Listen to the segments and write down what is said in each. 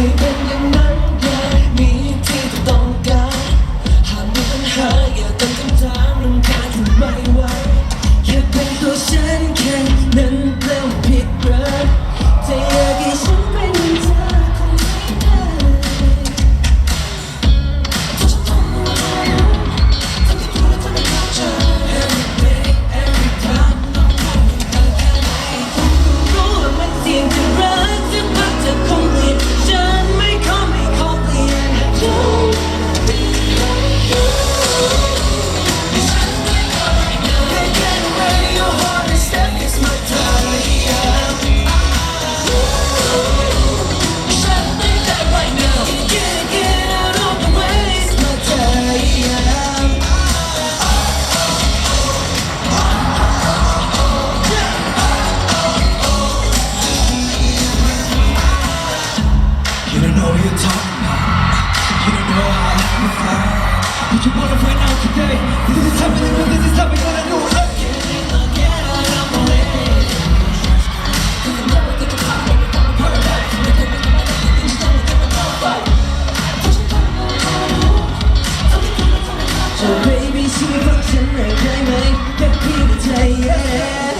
baby. You don't know what you're talking about You don't know how I let me But you wanna find out today. This is happening, but this is happening and I do. it. Again Again, I'm away I'm never get my to So baby, play eh? yeah.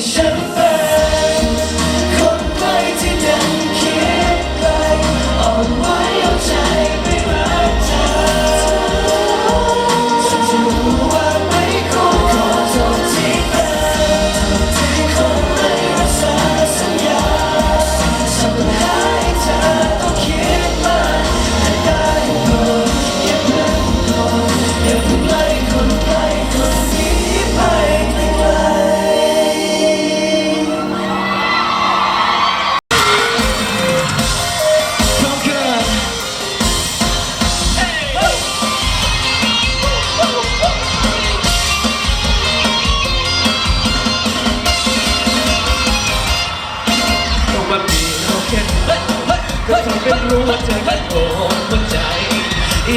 show.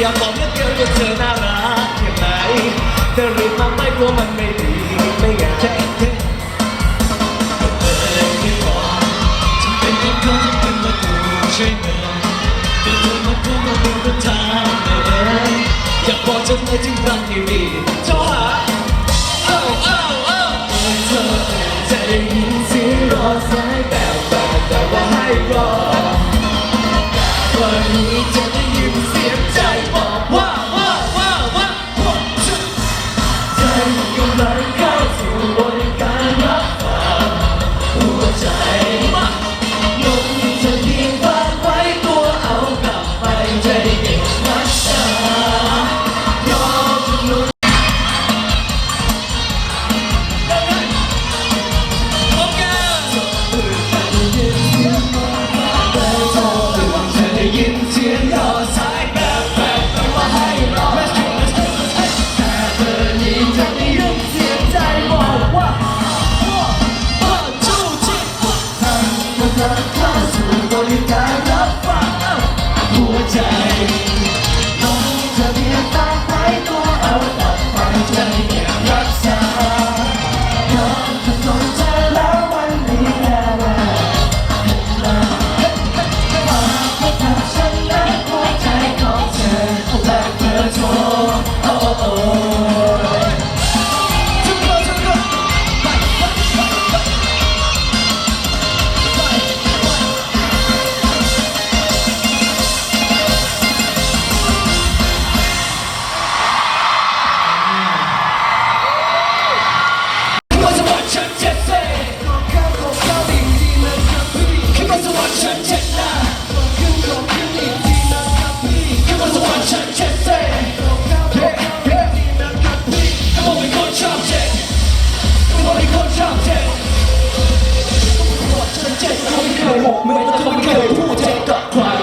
อยากบอกเหลือเกินว่าเธอน่ารักแค่ไหนแต่รีบมาไม่กลัวมันไม่ดีไม่อยากจะเอ็นเทนเอ่ยแค่บอกจะเป็นคนเขาจะเป็นมาดูใช่ไหมแต่เธอมาพูดมาเป็นประธานเลยอยากบอกจะไม่ถึงรักที่ดีโทรหา ก็ไม่เคยบอกม่ต้องไม่เคยพูดเจ็บกับใคร